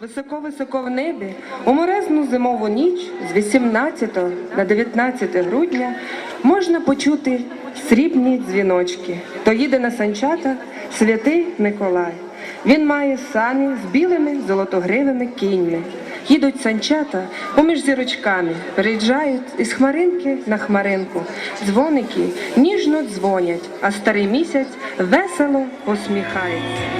Високо-високо в небі у морезну зимову ніч з 18 на 19 грудня можна почути срібні дзвіночки. То їде на санчата святий Миколай. Він має сані з білими золотогривими кіньми. Їдуть санчата поміж зірочками, переїжджають із хмаринки на хмаринку. Дзвоники ніжно дзвонять, а старий місяць весело посміхається.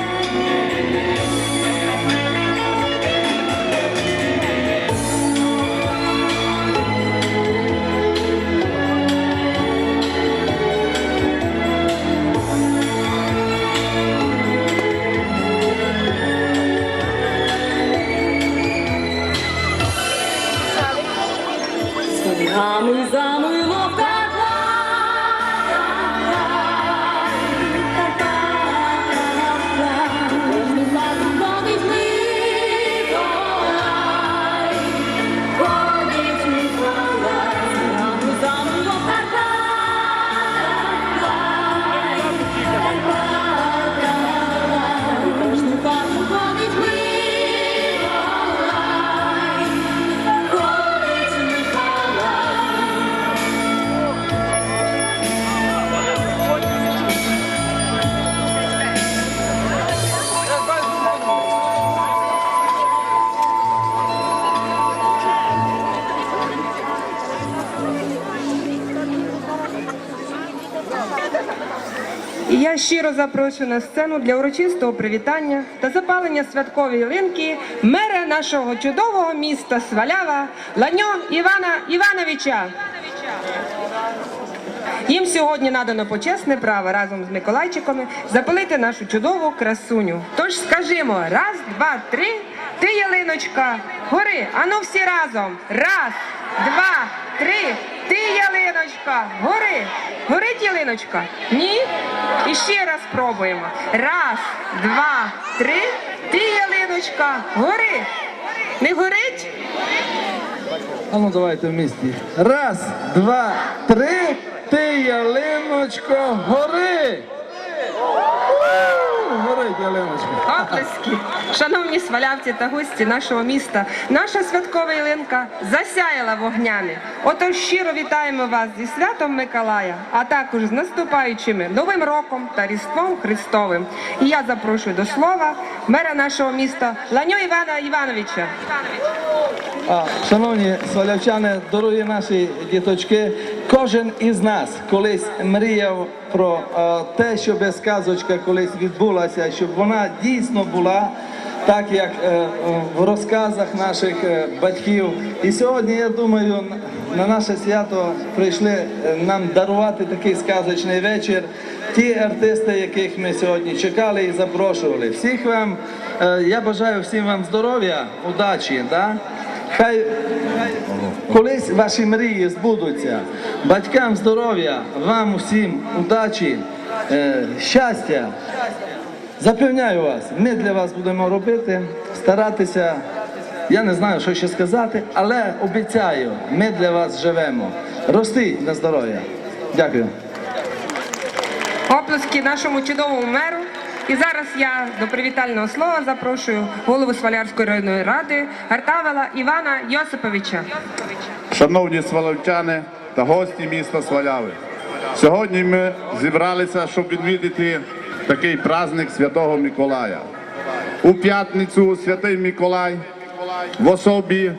Gamı zamı І я щиро запрошую на сцену для урочистого привітання та запалення святкової линки мера нашого чудового міста Свалява Ланьо Івана Івановича. Їм сьогодні надано почесне право разом з Миколайчиками запалити нашу чудову красуню. Тож скажімо, раз, два, три, ти ялиночка, гори, ану всі разом. Раз, два, три, ти ялиночка, гори. Горить ялиночка? Ні? І ще раз спробуємо. Раз, два, три, ти ялиночка, гори. Не горить? А ну давайте в місті. Раз, два, три, ти ялиночко, гори! Оплески! Шановні свалявці та гості нашого міста, наша святкова ялинка засяяла вогнями. Отож щиро вітаємо вас зі святом Миколая, а також з наступаючими Новим роком та Різдвом Христовим. І я запрошую до слова мера нашого міста Ланьо Івана Івановича. Шановні свалявчани, дорогі наші діточки, кожен із нас колись мріяв про е, те, щоб сказочка колись відбулася, щоб вона дійсно була. Так як е, е, в розказах наших батьків, і сьогодні я думаю, на наше свято прийшли нам дарувати такий сказочний вечір. Ті артисти, яких ми сьогодні чекали і запрошували. Всіх вам я бажаю всім вам здоров'я, удачі. Да? Хай колись ваші мрії збудуться. Батькам здоров'я, вам усім удачі, е, щастя. Запевняю вас, ми для вас будемо робити, старатися. Я не знаю, що ще сказати, але обіцяю, ми для вас живемо. Рости на здоров'я. Дякую. Оплески нашому чудовому меру. І зараз я до привітального слова запрошую голову Свалярської районної ради Гартавела Івана Йосиповича. Шановні сваловчани та гості міста Сваляви, сьогодні ми зібралися, щоб відвідати такий праздник Святого Миколая. У п'ятницю Святий Миколай в особі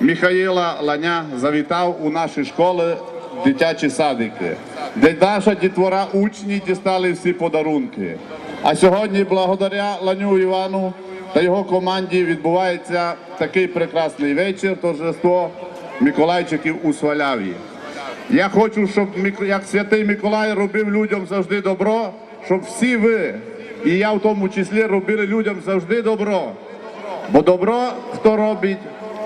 Михаїла Ланя завітав у наші школи дитячі садики, де наша дітвора учні дістали всі подарунки. А сьогодні, благодаря Ланю Івану та його команді, відбувається такий прекрасний вечір, торжество Миколайчиків у Сваляві. Я хочу, щоб як святий Миколай робив людям завжди добро, щоб всі ви, і я в тому числі, робили людям завжди добро. Бо добро хто робить,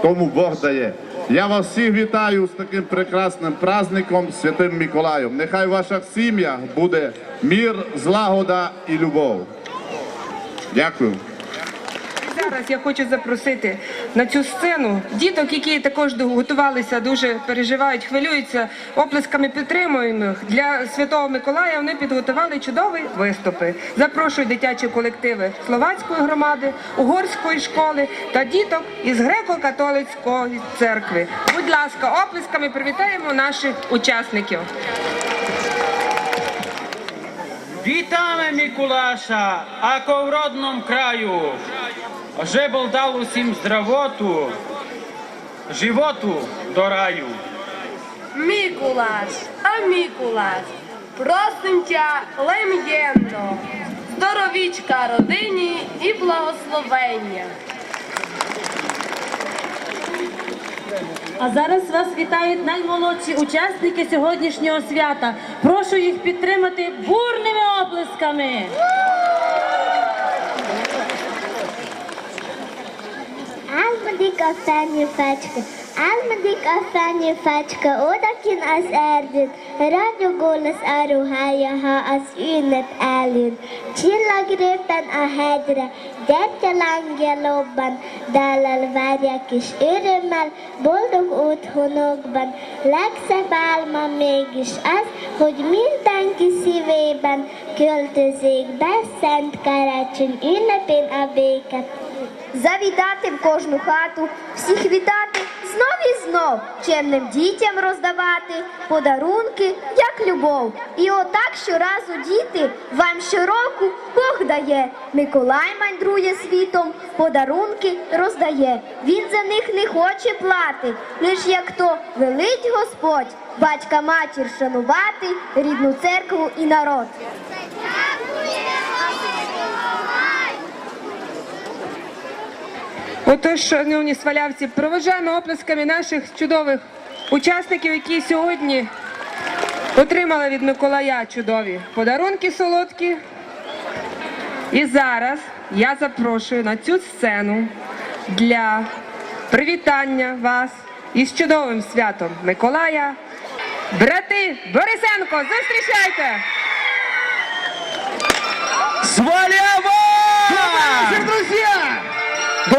тому Бог дає. Я вас всіх вітаю з таким прекрасним праздником Святим Миколаєм. Нехай в ваших сім'ях буде мір, злагода і любов. Дякую. Зараз я хочу запросити на цю сцену діток, які також готувалися, дуже переживають, хвилюються, оплесками підтримуємо їх. Для Святого Миколая. Вони підготували чудові виступи. Запрошую дитячі колективи словацької громади, угорської школи та діток із греко-католицької церкви. Будь ласка, оплесками привітаємо наших учасників. Вітаме Микулаша, ако в родном краю. Жебол дал усім здравоту, животу до раю. Микулаш, а Микулаш, просим тя лем'єнно, здоровічка родині і благословення. А зараз вас вітають наймолодші учасники сьогоднішнього свята. Прошу їх підтримати бурними оплесками. A fenyőfecske, elmedik a fenyőfecske, odakin az erdőn, ragyogó lesz a ruhája, ha az ünnep eljön. Csillagröpen a hegyre, gyertyalángja lobban, dallal várják és örömmel, boldog otthonokban. Legszebb álma mégis az, hogy mindenki szívében költözik be Szent Karácsony ünnepén a béket. Завітати в кожну хату, всіх вітати, знов і знов, чемним дітям роздавати подарунки, як любов. І отак щоразу діти вам щороку Бог дає. Миколай мандрує світом, подарунки роздає. Він за них не хоче плати, лиш як то велить Господь, батька матір шанувати, рідну церкву і народ. Отож, шановні свалявці, проважаємо оплесками наших чудових учасників, які сьогодні отримали від Миколая чудові подарунки солодкі. І зараз я запрошую на цю сцену для привітання вас із чудовим святом Миколая. Брати Борисенко, зустрічайте! Свалява! друзья!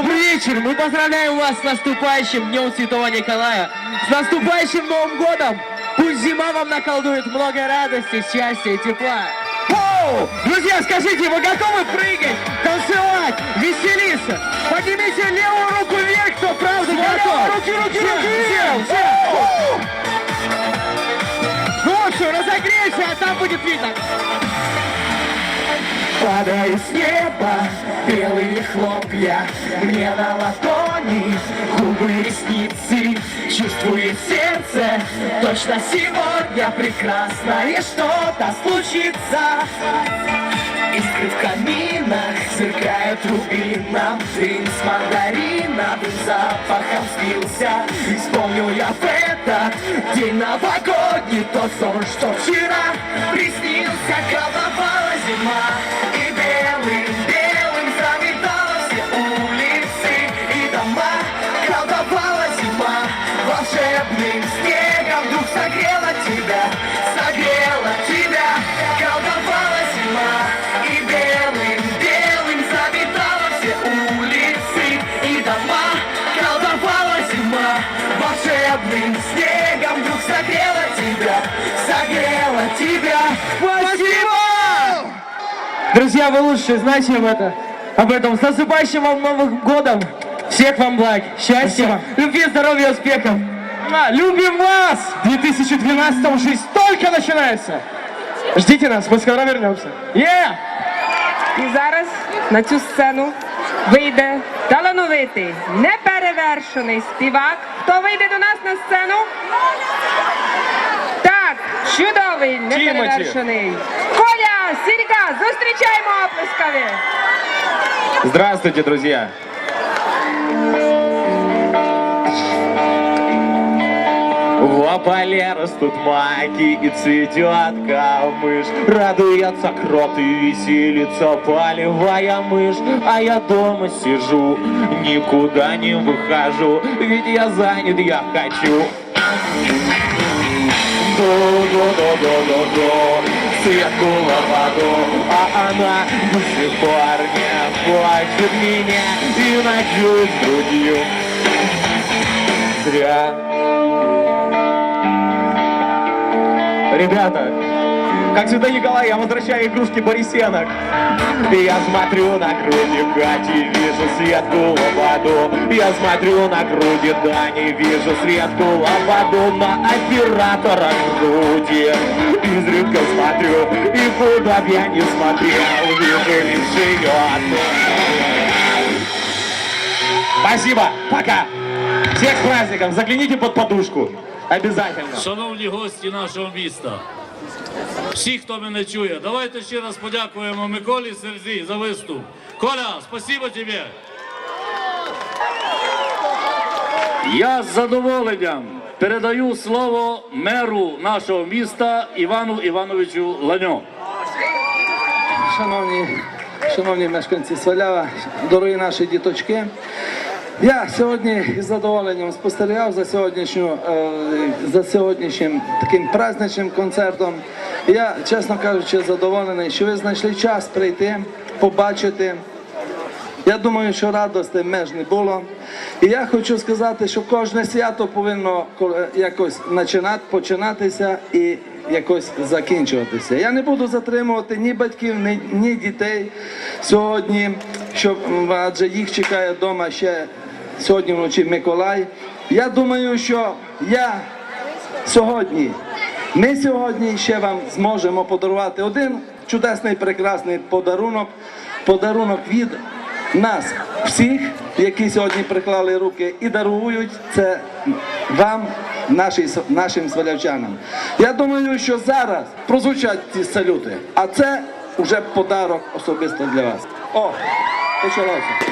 Добрый вечер! Мы поздравляем вас с наступающим Днем Святого Николая! С наступающим Новым Годом! Пусть зима вам наколдует много радости, счастья и тепла! Воу! Друзья, скажите, вы готовы прыгать, танцевать, веселиться? Поднимите левую руку вверх, кто правда готов! Руки, руки, руки! Всем, всем! Ну вот что, разогрейся, а там будет видно! Падают с неба белые хлопья Мне на ладони губы ресницы Чувствует сердце. Точно сегодня прекрасное что-то случится. Искры в каминах сверкают рубином. Дым с мандариновым запахом слился И вспомнил я в этот день новогодний. Тот сон, что вчера приснился Колдовала зима волшебным снегом Вдруг согрела тебя, согрела тебя Спасибо! Друзья, вы лучшие, знаете об этом? Об этом. С наступающим вам Новым годом! Всех вам благ, счастья, любви, здоровья, успехов! Любим вас! В 2012 жизнь только начинается! Ждите нас, мы скоро вернемся. Yeah! І зараз на цю сцену вийде талановитий, неперевершений співак. Хто вийде до нас на сцену? Так, чудовий, неперевершений. Коля, Сірка, зустрічаємо оплесками. Здравствуйте, друзья! В ополе растут маки и цветет камыш Радуется крот и веселится полевая мышь А я дома сижу, никуда не выхожу Ведь я занят, я хочу До-до-до-до-до-до Светку лопату, а она до сих пор не плачет меня и ночует грудью. Зря. Ребята, как Святой Николай, я возвращаю игрушки Борисенок. Я смотрю на груди Кати, вижу Светку Лободу. Я смотрю на груди Дани, вижу Светку Лободу. На оператора груди изредка смотрю. И куда б я не смотрел, вижу лишь ее. Спасибо, пока. Всех с праздником, загляните под подушку. Обязательно. Шановні гості нашого міста, всі, хто мене чує, давайте ще раз подякуємо Миколі Серзі за виступ. Коля, спасибо тебе. Я з задоволенням передаю слово меру нашого міста Івану Івановичу Ланьо. Шановні, шановні мешканці Свалява, дорогі наші діточки. Я сьогодні із задоволенням спостерігав за сьогоднішню е, за сьогоднішнім таким праздничним концертом. Я, чесно кажучи, задоволений, що ви знайшли час прийти, побачити. Я думаю, що радости меж не було. І я хочу сказати, що кожне свято повинно якось починати, починатися і якось закінчуватися. Я не буду затримувати ні батьків, ні, ні дітей сьогодні, щоб адже їх чекає вдома ще сьогодні вночі Миколай. Я думаю, що я сьогодні. Ми сьогодні ще вам зможемо подарувати один чудесний прекрасний подарунок, подарунок від нас всіх, які сьогодні приклали руки і дарують це вам, наші, нашим свалявчанам. Я думаю, що зараз прозвучать ці салюти, а це вже подарок особисто для вас. О, почалося.